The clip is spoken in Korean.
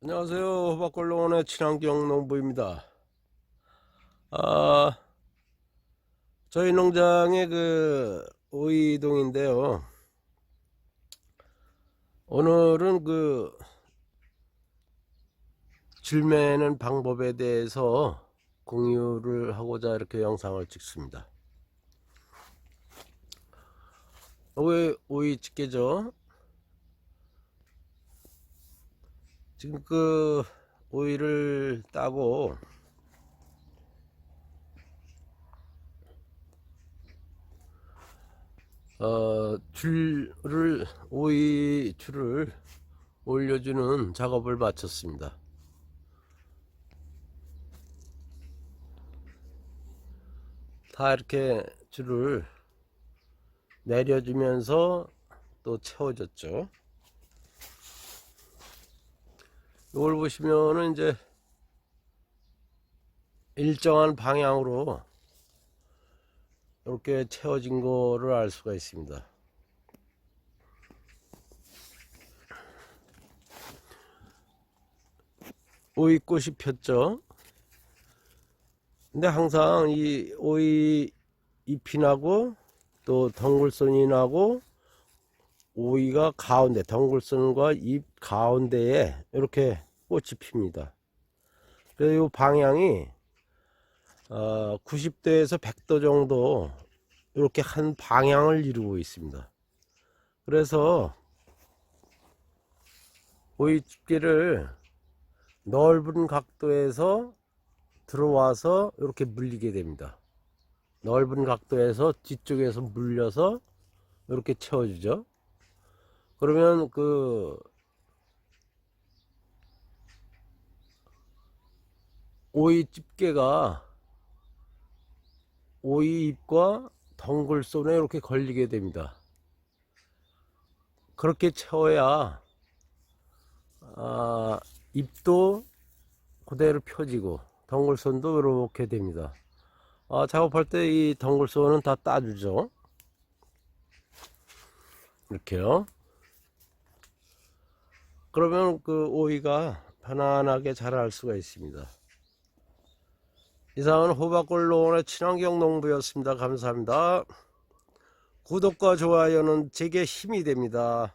안녕하세요. 호박골농원의 친환경 농부입니다. 아, 저희 농장의 그 오이동인데요. 오늘은 그 질매는 방법에 대해서 공유를 하고자 이렇게 영상을 찍습니다. 오이, 오이 집게죠. 지금 그 오이를 따고 어 줄을 오이 줄을 올려주는 작업을 마쳤습니다. 다 이렇게 줄을 내려주면서 또 채워졌죠. 이걸 보시면은 이제 일정한 방향으로 이렇게 채워진 거를 알 수가 있습니다. 오이꽃이 폈죠. 근데 항상 이 오이 잎이 나고 또 덩굴선이 나고 오이가 가운데 덩굴선과 잎 가운데에 이렇게 꽃이 핍니다. 그래서 이 방향이 어, 90도에서 100도 정도 이렇게 한 방향을 이루고 있습니다. 그래서 오이 집게를 넓은 각도에서 들어와서 이렇게 물리게 됩니다. 넓은 각도에서 뒤쪽에서 물려서 이렇게 채워주죠. 그러면 그 오이 집게가 오이 잎과 덩굴 손에 이렇게 걸리게 됩니다. 그렇게 채워야 아, 잎도 그대로 펴지고 덩굴손도 이렇게 됩니다. 아, 작업할 때 이 덩굴손은 다 따주죠. 이렇게요. 그러면 그 오이가 편안하게 자랄 수가 있습니다. 이상은 호박골농원의 친환경 농부였습니다. 감사합니다. 구독과 좋아요는 제게 힘이 됩니다.